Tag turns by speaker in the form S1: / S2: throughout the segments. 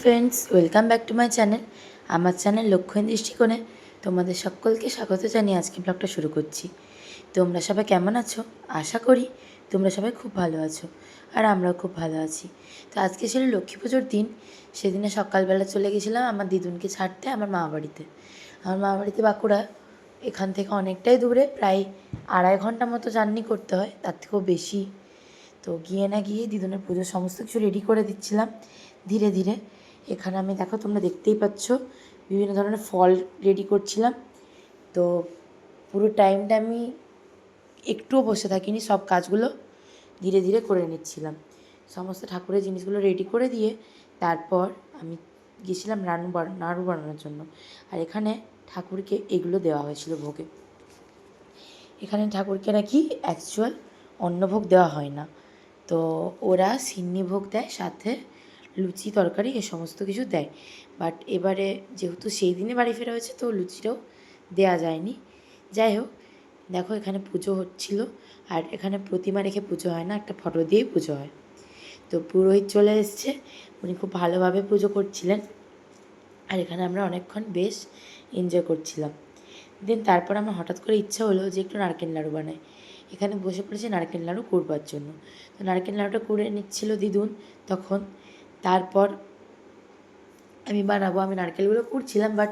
S1: Friends welcome back to my channel আমার channel লক্ষ্যহীন দৃষ্টিকোণে তোমাদের সকলকে স্বাগত জানিয়ে আজকে ব্লগটা শুরু করছি। তোমরা সবাই কেমন আছো? আশা করি তোমরা সবাই খুব ভালো আছো আর আমরাও খুব ভালো আছি। তো আজকে ছিল লক্ষ্মী পুজোর দিন। সেদিনে সকালবেলা চলে গেছিলাম আমার দিদুনকে ছাড়তে আমার মা বাড়িতে। আমার মা বাড়িতে বাঁকুড়া এখান থেকে অনেকটাই দূরে, প্রায় আড়াই ঘণ্টা মতো জার্নি করতে হয়, তার থেকেও বেশি। তো গিয়ে না গিয়ে দিদুনের পুজোর সমস্ত কিছু রেডি করে দিচ্ছিলাম। ধীরে ধীরে এখানে আমি দেখো, তোমরা দেখতেই পাচ্ছ, বিভিন্ন ধরনের ফল রেডি করছিলাম। তো পুরো টাইমটা আমি একটুও বসে থাকিনি, সব কাজগুলো ধীরে ধীরে করে নিচ্ছিলাম। সমস্ত ঠাকুরের জিনিসগুলো রেডি করে দিয়ে তারপর আমি গেছিলাম রানু নাড়ু বানানোর জন্য। আর এখানে ঠাকুরকে এগুলো দেওয়া হয়েছিল ভোগে। এখানে ঠাকুরকে নাকি অ্যাকচুয়াল অন্নভোগ দেওয়া হয় না। তো ওরা সিন্নি ভোগ দেয়, সাথে লুচি তরকারি, এ সমস্ত কিছু দেয়। বাট এবারে যেহেতু সেই দিনে বাড়ি ফেরা হয়েছে, তো লুচিটাও দেয়া যায়নি। যাই হোক, দেখো এখানে পুজো হচ্ছিল, আর এখানে প্রতিমা রেখে পুজো হয় না, একটা ফটো দিয়েই পুজো হয়। তো পুরোহিত চলে এসছে, উনি খুব ভালোভাবে পুজো করছিলেন। আর এখানে আমরা অনেকক্ষণ বেশ এনজয় করছিলাম। দেন তারপর আমার হঠাৎ করে ইচ্ছা হলো যে একটু নারকেল নাড়ু বানাই। এখানে বসে পড়েছি নারকেল নাড়ু করবার জন্য। তো নারকেল নাড়ুটা করে নিচ্ছিল দিদুন, তখন তারপর আমি বানাবো, আমি নারকেলগুলো কুড়ছিলাম বাট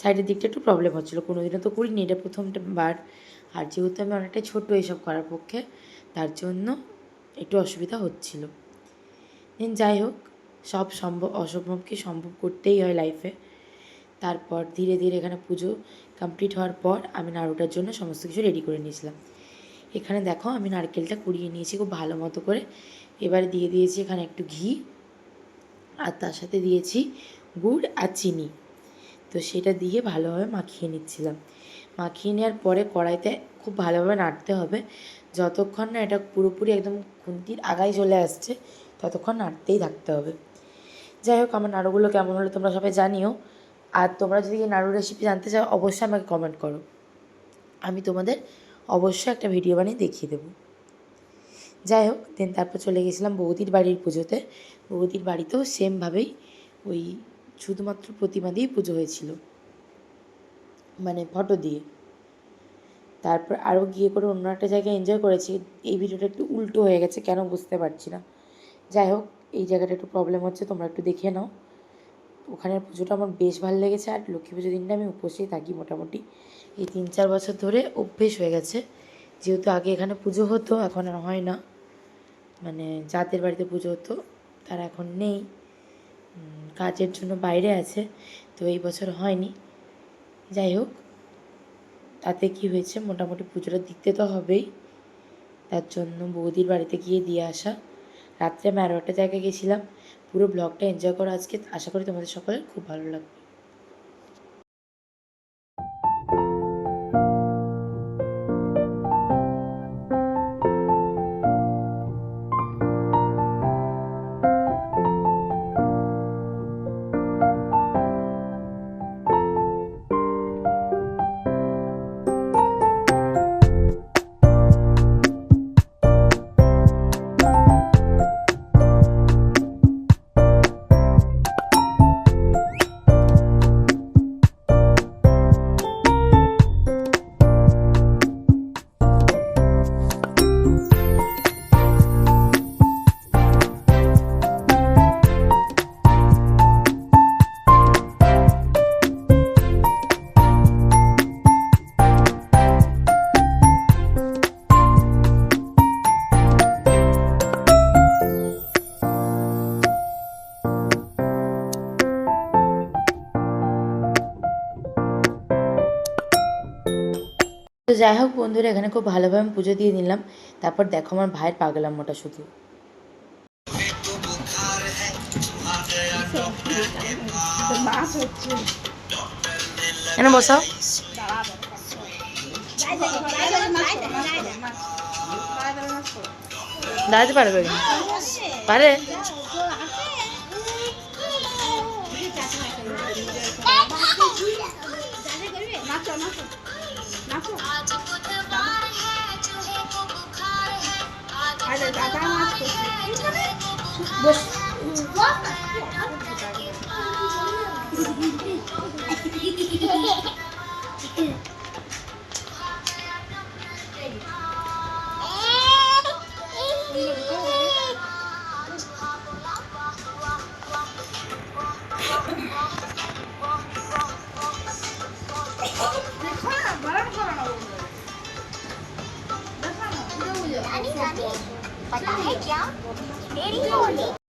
S1: সাইডের দিকটা একটু প্রবলেম হচ্ছিল। কোনো দিনও তো করিনি, এটা প্রথমটা বার। আর যেহেতু আমি অনেকটাই ছোটো এইসব করার পক্ষে, তার জন্য একটু অসুবিধা হচ্ছিল। দেন যাই হোক, সব সম্ভব অসম্ভবকে সম্ভব করতেই হয় লাইফে তারপর ধীরে ধীরে এখানে পুজো কমপ্লিট হওয়ার পর আমি নাড়ুটার জন্য সমস্ত কিছু রেডি করে নিয়েছিলাম। এখানে দেখো, আমি নারকেলটা কুড়িয়ে নিয়েছি খুব ভালো মতো করে। এবারে দিয়ে দিয়েছি এখানে একটু ঘি। আর তার সাথে দিয়েছি গুড় আর চিনি। তো সেটা দিয়ে ভালোভাবে মাখিয়ে নিচ্ছিলাম। মাখিয়ে নেওয়ার পরে কড়াইতে খুব ভালোভাবে নাড়তে হবে। যতক্ষণ না এটা পুরোপুরি একদম খুন্তির আগায় চলে আসছে, ততক্ষণ নাড়তেই থাকতে হবে। যাই হোক, আমার নাড়ুগুলো কেমন হলো তোমরা সবাই জানিও। আর তোমরা যদি এই নাড়ুর রেসিপি জানতে চাও, অবশ্যই আমাকে কমেন্ট করো। আমি তোমাদের অবশ্যই একটা ভিডিও বানিয়ে দেখিয়ে দেবো। যাই হোক দেন তারপর চলে গেছিলাম বৌদির বাড়ির পুজোতে। বৌদির বাড়িতেও সেমভাবেই ওই শুধুমাত্র প্রতিমা দিয়েই পুজো হয়েছিল। মানে ফটো দিয়ে। তারপর আরও গিয়ে করে অন্য একটা জায়গায় এনজয় করেছি। এই ভিডিওটা একটু উল্টো হয়ে গেছে, কেন বুঝতে পারছি না। যাই হোক, এই জায়গাটা একটু প্রবলেম হচ্ছে, তোমরা একটু দেখে নাও। ওখানের পুজোটা আমার বেশ ভালো লেগেছে, আর লক্ষ্মী পুজোর দিনটা আমি উপসেই থাকি মোটামুটি। এই তিন চার বছর ধরে অভ্যেস হয়ে গেছে। যেহেতু আগে এখানে পুজো হতো, এখন আর হয় না। মানে যাদের বাড়িতে পুজো হতো, তারা এখন নেই। কাজের জন্য বাইরে আছে, তো এই বছর হয়নি। যাই হোক, তাতে কি হয়েছে, মোটামুটি পুজোটা দিতে তো হবেই। তার জন্য বৌদির বাড়িতে গিয়ে দিয়ে আসা। রাত্রে আমি আরও একটা জায়গায় গেছিলাম। পুরো ব্লগটা এনজয় করো আজকে। আশা করি তোমাদের সকলের খুব ভালো লাগবে। যাই হোক বন্ধুরা, এখানে খুব ভালোভাবে আমি পুজো দিয়ে নিলাম। তারপর দেখো আমার ভাইয়ের পাগলামোটা শুধু। এনে বসাও। দাঁড়াতে পারবে? পারে?
S2: ada di atasnya bos Thank you.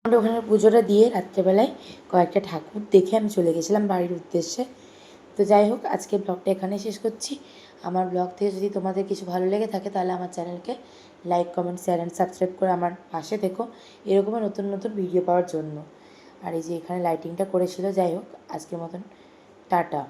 S1: আমরা ওখানে পুজোটা দিয়ে রাত্রেবেলায় কয়েকটা ঠাকুর দেখে আমি চলে গেছিলাম বাড়ির উদ্দেশ্যে। তো যাই হোক, আজকে ব্লগটা এখানে শেষ করছি। আমার ব্লগ থেকে যদি তোমাদের কিছু ভালো লেগে থাকে, তাহলে আমার চ্যানেলকে like, comment, share and subscribe করে আমার পাশে থেকো এরকমই নতুন নতুন ভিডিও পাওয়ার জন্য। আর এই যে এখানে লাইটিংটা করেছিল, যাই হোক, আজকের মতন, টাটা।